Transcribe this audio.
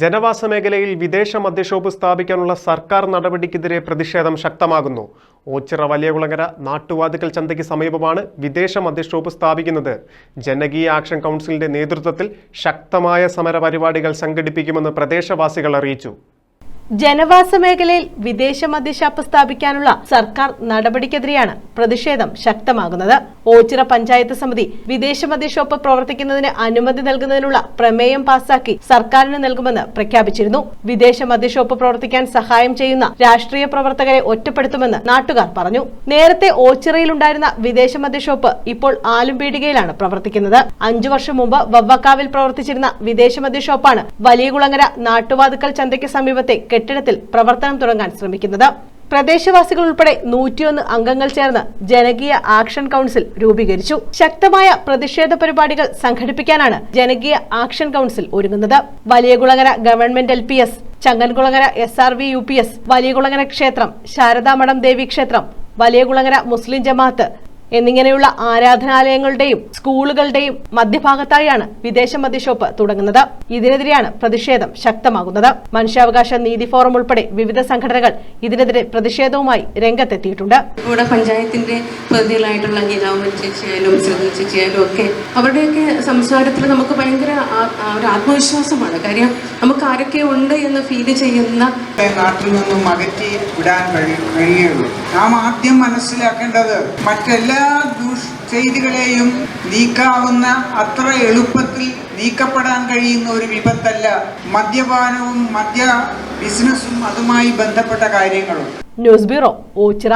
ജനവാസ മേഖലയിൽ വിദേശ മദ്യഷോപ്പ് സ്ഥാപിക്കാനുള്ള സർക്കാർ നടപടിക്കെതിരെ പ്രതിഷേധം ശക്തമാകുന്നു. ഓച്ചിറ വലിയകുളങ്ങര നാട്ടുവാതുക്കൽ ചന്തയ്ക്ക് സമീപമാണ് വിദേശ മദ്യഷോപ്പ് സ്ഥാപിക്കുന്നത്. ജനകീയ ആക്ഷൻ കൗൺസിലിന്റെ നേതൃത്വത്തിൽ ശക്തമായ സമരപരിപാടികൾ സംഘടിപ്പിക്കുമെന്ന് പ്രദേശവാസികൾ അറിയിച്ചു. ജനവാസ മേഖലയിൽ വിദേശ മദ്യഷാപ്പ് സ്ഥാപിക്കാനുള്ള സർക്കാർ നടപടിക്കെതിരെയാണ് പ്രതിഷേധം ശക്തമാകുന്നത്. ഓച്ചിറ പഞ്ചായത്ത് സമിതി വിദേശ മദ്യഷോപ്പ് പ്രവർത്തിക്കുന്നതിന് അനുമതി നൽകുന്നതിനുള്ള പ്രമേയം പാസാക്കി സർക്കാരിന് നൽകുമെന്ന് പ്രഖ്യാപിച്ചിരുന്നു. വിദേശ മദ്യഷോപ്പ് പ്രവർത്തിക്കാൻ സഹായം ചെയ്യുന്ന രാഷ്ട്രീയ പ്രവർത്തകരെ ഒറ്റപ്പെടുത്തുമെന്ന് നാട്ടുകാർ പറഞ്ഞു. നേരത്തെ ഓച്ചിറയിലുണ്ടായിരുന്ന വിദേശ മദ്യഷോപ്പ് ഇപ്പോൾ ആലുംപീടികയിലാണ് പ്രവർത്തിക്കുന്നത്. അഞ്ചു വർഷം മുമ്പ് വവ്വക്കാവിൽ പ്രവർത്തിച്ചിരുന്ന വിദേശ മദ്യഷോപ്പാണ് വലിയകുളങ്ങര നാട്ടുവാതുക്കൽ ചന്തയ്ക്ക് സമീപത്തെ കെട്ടിടത്തിൽ പ്രവർത്തനം തുടങ്ങാൻ ശ്രമിക്കുന്നത്. പ്രദേശവാസികൾ ഉൾപ്പെടെ നൂറ്റിയൊന്ന് അംഗങ്ങൾ ചേർന്ന് ജനകീയ ആക്ഷൻ കൗൺസിൽ രൂപീകരിച്ചു. ശക്തമായ പ്രതിഷേധ പരിപാടികൾ സംഘടിപ്പിക്കാനാണ് ജനകീയ ആക്ഷൻ കൗൺസിൽ ഒരുങ്ങുന്നത്. Valiyakulangara government L P S Changankulangara S R V U P S Valiyakulangara ക്ഷേത്രം ശാരദാമഠം ദേവി ക്ഷേത്രം വലിയകുളങ്ങര മുസ്ലിം ജമാഅത്ത് എന്നിങ്ങനെയുള്ള ആരാധനാലയങ്ങളുടെയും സ്കൂളുകളുടെയും മധ്യഭാഗത്തായാണ് വിദേശ മദ്യഷോപ്പ് തുടങ്ങുന്നത്. ഇതിനെതിരെയാണ് പ്രതിഷേധം ശക്തമാകുന്നത്. മനുഷ്യാവകാശ നീതി ഫോറം ഉൾപ്പെടെ വിവിധ സംഘടനകൾ ഇതിനെതിരെ പ്രതിഷേധവുമായി രംഗത്തെത്തിയിട്ടുണ്ട്. ഇവിടെ പഞ്ചായത്തിന്റെ പ്രതിനിധികളായിട്ടുള്ള ഗീതാമൻ ചേച്ചിയായാലും ഒക്കെ അവരുടെയൊക്കെ സംസാരത്തിൽ നമുക്ക് ഭയങ്കര ഒരു ആത്മവിശ്വാസമാണ്. കാര്യം നമുക്ക് ആരൊക്കെ ഉണ്ട് എന്ന് ഫീൽ ചെയ്യുന്ന നാട്ടിൽ നിന്നും അകറ്റി വിടാൻ കഴിയുള്ളൂ. നാം ആദ്യം മനസ്സിലാക്കേണ്ടത് മറ്റെല്ലാ ദൂഷ് ചെയ്തികളെയും നീക്കാവുന്ന അത്ര എളുപ്പത്തിൽ നീക്കപ്പെടാൻ കഴിയുന്ന ഒരു വിപത്തല്ല മദ്യപാനവും മദ്യ ബിസിനസ്സും അതുമായി ബന്ധപ്പെട്ട കാര്യങ്ങളും. News bureau Ochira